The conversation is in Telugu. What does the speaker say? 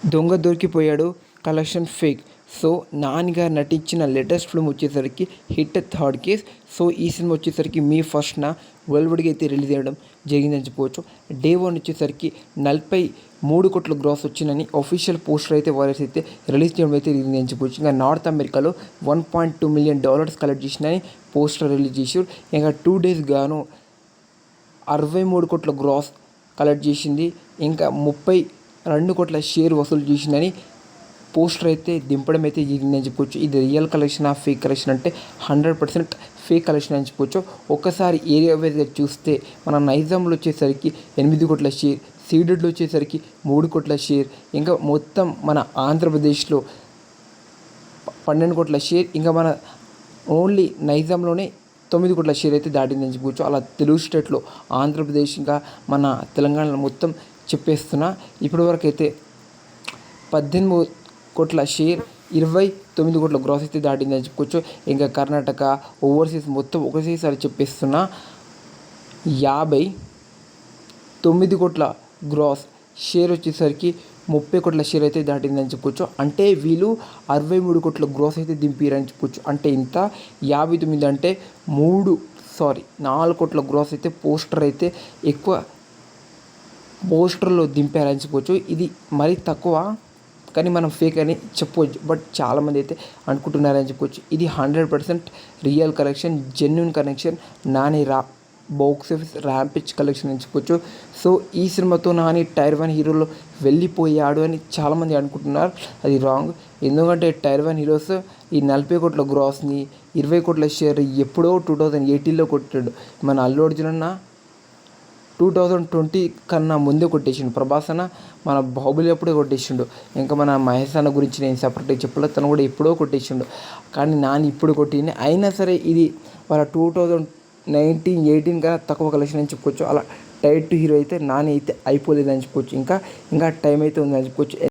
దొంగ దొరికిపోయాడు. Collection fake. సో నాని గారు నటించిన లేటెస్ట్ ఫిల్మ్ వచ్చేసరికి హిట్ థర్డ్ కేస్. సో ఈ సినిమా వచ్చేసరికి మీ ఫస్ట్న వరల్డ్గా అయితే రిలీజ్ అయ్యడం జరిగిందని చెప్పవచ్చు. డే వన్ వచ్చేసరికి నలభై మూడు కోట్ల గ్రాస్ వచ్చిందని అఫీషియల్ పోస్టర్ అయితే వారెస్ అయితే రిలీజ్ చేయడం అయితే జరిగిందని చెప్పుకోవచ్చు ఇంకా నార్త్ అమెరికాలో one point two million dollars collect చేసినని poster release చేశారు. ఇంకా టూ డేస్ గాను అరవై మూడు కోట్ల గ్రాస్ కలెక్ట్ చేసింది. ఇంకా ముప్పై రెండు కోట్ల షేర్ వసూలు చేసిందని పోస్టర్ అయితే దింపడం అయితే జరిగిందని చెప్పుకోవచ్చు ఇది real collection of fake collection అంటే హండ్రెడ్ పర్సెంట్ ఫేక్ కలెక్షన్ అని చెప్పుకోవచ్చు ఒక్కసారి ఏరియా వైజ్గా చూస్తే మన నైజాంలో వచ్చేసరికి ఎనిమిది కోట్ల షేర్ సీడెడ్లో వచ్చేసరికి మూడు కోట్ల షేర్ ఇంకా మొత్తం మన ఆంధ్రప్రదేశ్లో పన్నెండు కోట్ల షేర్ ఇంకా మన ఓన్లీ నైజాంలోనే తొమ్మిది కోట్ల షేర్ అయితే దాటిందని చెప్పుకోవచ్చు అలా తెలుగు స్టేట్లో ఆంధ్రప్రదేశ్ ఇంకా మన తెలంగాణలో మొత్తం చెప్పేస్తున్నా. ఇప్పటివరకు అయితే పద్దెనిమిది కోట్ల షేర్ ఇరవై తొమ్మిది కోట్ల గ్రాస్ అయితే దాటిందని చెప్పుకోవచ్చు. ఇంకా కర్ణాటక ఓవర్సీస్ మొత్తం ఒకసారి చెప్పేస్తున్నా. యాభై తొమ్మిది కోట్ల గ్రాస్ షేర్ వచ్చేసరికి ముప్పై కోట్ల షేర్ అయితే దాటిందని చెప్పుకోవచ్చు. అంటే వీళ్ళు అరవై మూడు కోట్ల గ్రాస్ అయితే దింపారని చెప్పుకోవచ్చు. అంటే ఇంత యాభై తొమ్మిది అంటే మూడు సారీ నాలుగు కోట్ల గ్రాస్ అయితే పోస్టర్ అయితే ఎక్కువ పోస్టర్లో దింపారని చెప్పుకోవచ్చు ఇది మరీ తక్కువ కానీ మనం ఫేక్ అని చెప్పవచ్చు బట్ చాలామంది అయితే అనుకుంటున్నారని చెప్పుకోవచ్చు ఇది hundred percent real collection genuine connection Nani రా బాక్స్ ఆఫీస్ ర్యాంపిచ్ కలెక్షన్ అని చెప్పుకోవచ్చు సో ఈ సినిమాతో నాని టైర్ వన్ హీరోలో వెళ్ళిపోయాడు అని చాలామంది అనుకుంటున్నారు. అది రాంగ్ ఎందుకంటే టైర్ వన్ హీరోస్ ఈ నలభై కోట్ల గ్రాస్ని ఇరవై కోట్ల షేర్ ఎప్పుడో టూ థౌజండ్ ఎయిటీన్లో కొట్టాడు. మన అల్లు అర్జున్ అన్న టూ థౌజండ్ ట్వంటీ కన్నా ముందే కొట్టేసిండు. ప్రభాస్ అన్న మన బాహుబలి అప్పుడే కొట్టేసిండు. ఇంకా మన మహేష్ అన్న గురించి నేను సపరేట్గా చెప్పలేదు తను కూడా ఎప్పుడో కొట్టేసిండు. కానీ నాని ఇప్పుడు కొట్టింది. అయినా సరే ఇది వాళ్ళ టూ థౌజండ్ నైన్టీన్ ఎయిటీన్ కన్నా తక్కువ కలెక్షన్ అని చెప్పుకోవచ్చు. అలా టైట్ హీరో అయితే నాని అయితే అయిపోలేదని చెప్పుకోవచ్చు. ఇంకా ఇంకా టైం అయితే ఉందని చెప్పుకోవచ్చు.